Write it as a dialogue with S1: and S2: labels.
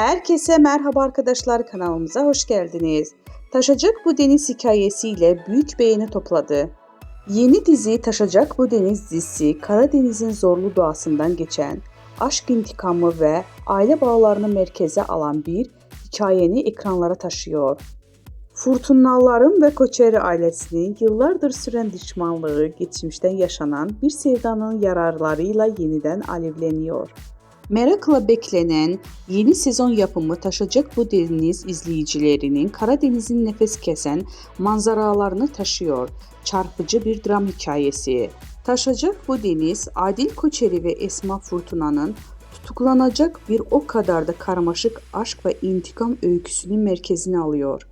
S1: Herkese merhaba arkadaşlar kanalımıza hoş geldiniz. Taşacak Bu Deniz hikayesiyle büyük beğeni topladı. Yeni dizi Taşacak Bu Deniz dizisi Karadeniz'in zorlu doğasından geçen, aşk intikamı ve aile bağlarını merkeze alan bir hikayeni ekranlara taşıyor. Fırtınaların ve Koçeri ailesinin yıllardır süren düşmanlığı geçmişten yaşanan bir sevdanın yararlarıyla yeniden alevleniyor. Merakla beklenen yeni sezon yapımı taşacak bu deniz izleyicilerinin Karadeniz'in nefes kesen manzaralarını taşıyor. Çarpıcı bir dram hikayesi. Taşacak bu deniz Adil Koçeri ve Esma Fırtına'nın tutuklanacak bir o kadar da karmaşık aşk ve intikam öyküsünün merkezine alıyor.